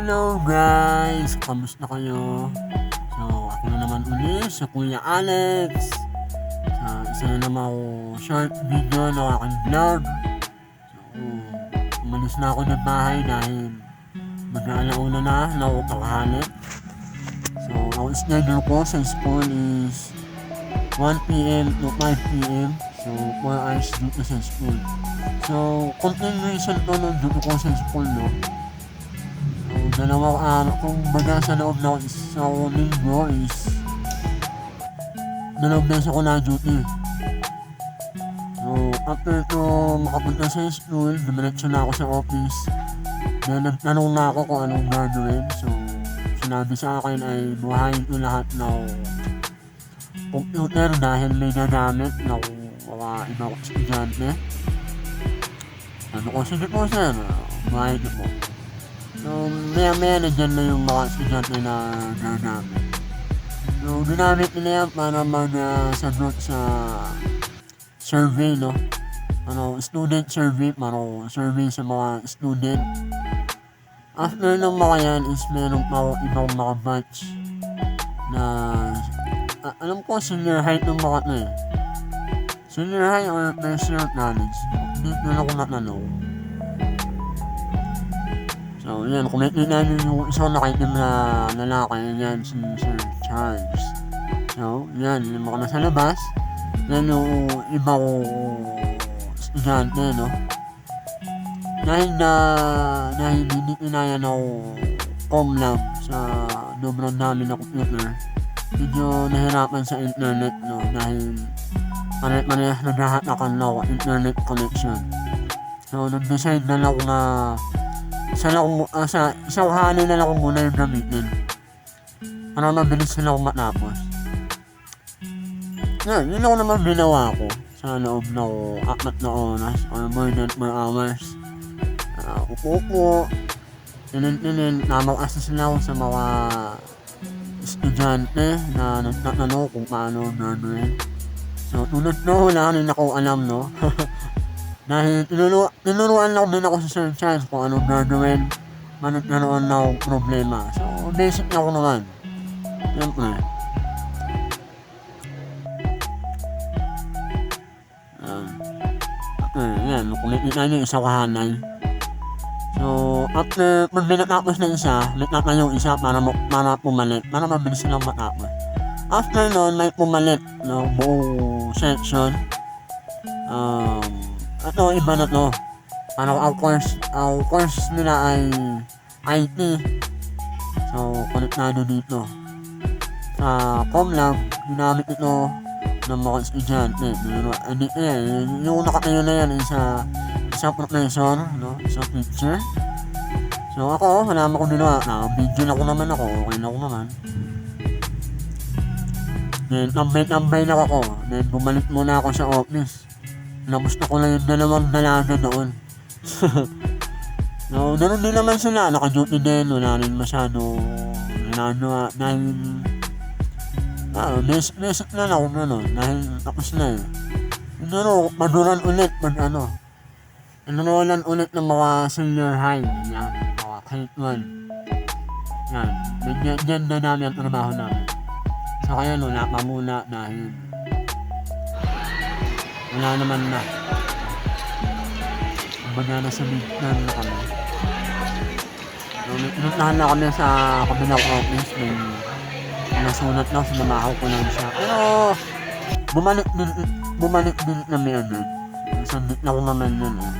Hello guys! Kamusta kayo? So, ako na naman uli sa Kuya Alex. Sa isa na naman short video ng aking vlog. So, umalis na ako ng bahay dahil mag-aalauna na na ako kakahali. So, ang schedule ko sa school is 1pm to 5pm. So, 4 hours dito sa school. So, continuation to ng duty ko sa school, no? Dalawang araw, kung baga sa loob ng isang linggo is dalawang beses ako na duty. So, after ko makapunta sa school, dumiretso na ako sa office. Then, nagtanong na ako kung anong gagawin. So, sinabi sa akin ay buhayin ko lahat ng computer dahil may gagamit ng mga ibang estudyante. Ano ko, sige po sir, buhayin ko po. So, maya maya na dyan na yung mga estudyante na gagamit. So, ginamit nila yan para mag-sagot sa survey, no? Ano, student survey, ano, survey sa mga student. After ng mga yan is meron pa ako ibang mga batch na a- alam ko senior high ng mga to eh. Senior high or first year knowledge. Hindi ko na ako natanong. So, yan. Kung niyo yung isang nakaitim na lalaki, yan si Sir Charles. So, yan. Yung mga nasa labas. Yan yung iba ko estudyante, no? Dahil na, dahil hindi kinayan ako comlab sa sobrang dami na computer, medyo nahirapan sa internet, no? Dahil pare-parehas naghahatakan na ako internet connection. So, nag-decide na lang ako na lang ako, ah, sa isang hali na lang ako muna yung gamitin. Para mabilis sila akong matapos. Yan, yun ako naman ginawa ko sa loob ng apat na oras or more than 4 hours. Uh, upo-upo, tinin-tinin, namang-assist na ako sa mga estudyante na nagtatanong kung paano gagawin. So, tulad no, wala rin ako alam, no? Dahil tinuro, tinuruan lang din ako sa Sir Charles kung anong gagawin man nagkaroon na akong problema. So, basic na ako naman. Siyempre. Yan. Okay, yan. Kung nakikita niyo isa kahanay. So, after pag may natapos na isa, natapos yung isa para, para pumalit, para mabilis silang matapos. After nun, may pumalit no, buong section. Um, ito, iba na to. Ano, ang course, ang course nila ay IT. So, konektado dito. Sa ComLab, ginamit ito ng mga estudyante. Pero, hindi eh, yung nakatayo na yan isa, isang professor, no? isang teacher. So, ako, wala naman akong ginawa. Naka-video na ko naman ako, okay na ako naman. Then, tambay-tambay na ako. Then, bumalik muna ako sa office. Namusta ko lang yung dalawang dalaga doon. no, ganun din naman sila. Naka-duty din. Wala rin masyado ginagawa. Dahil, ah, basic, basic na lang ako gano'n. Dahil tapos na eh. Pero, maduran ulit pag ano. Enrollan ulit ng mga senior high. Yan, mga grade 1. Yan, ganyan, ganyan na namin ang trabaho namin. So kaya wala pa muna dahil wala naman na. Kumbaga na sa midterm na kami. So, pinuntahan na kami sa kabilang office may nasulat lang, sinamahaw ko lang siya. Pero bumalik din, bumalik din kami agad. Sabit na ko naman yun eh.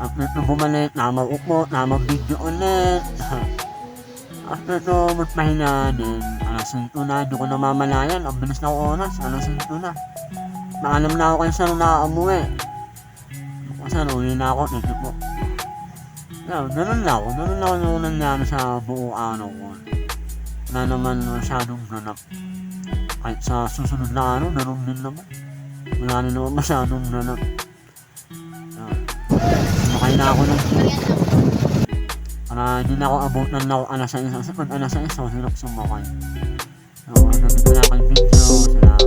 After ko bumalik, namaupo, namabidyo ulit. After ko magpahinga din, alas 5 na, di ko namamalayan. Ang bilis na oras, alas 5 na. Naalam na ako kayo saan na umuwi. Ako saan, uwi na ako, you po. Yeah, ganun lang ako. Ganun lang ako yung nangyari sa buong araw ko. Wala naman masyadong ganap. Kahit sa susunod na araw, ganun din naman. Wala rin naman masyadong ganap. Yeah. Sumakay na ako ng. Para hindi na ako abutan na ako alas 6 sa isang, alas 6 sa hirap sumakay. So, hanggang dito na akong video. Salamat.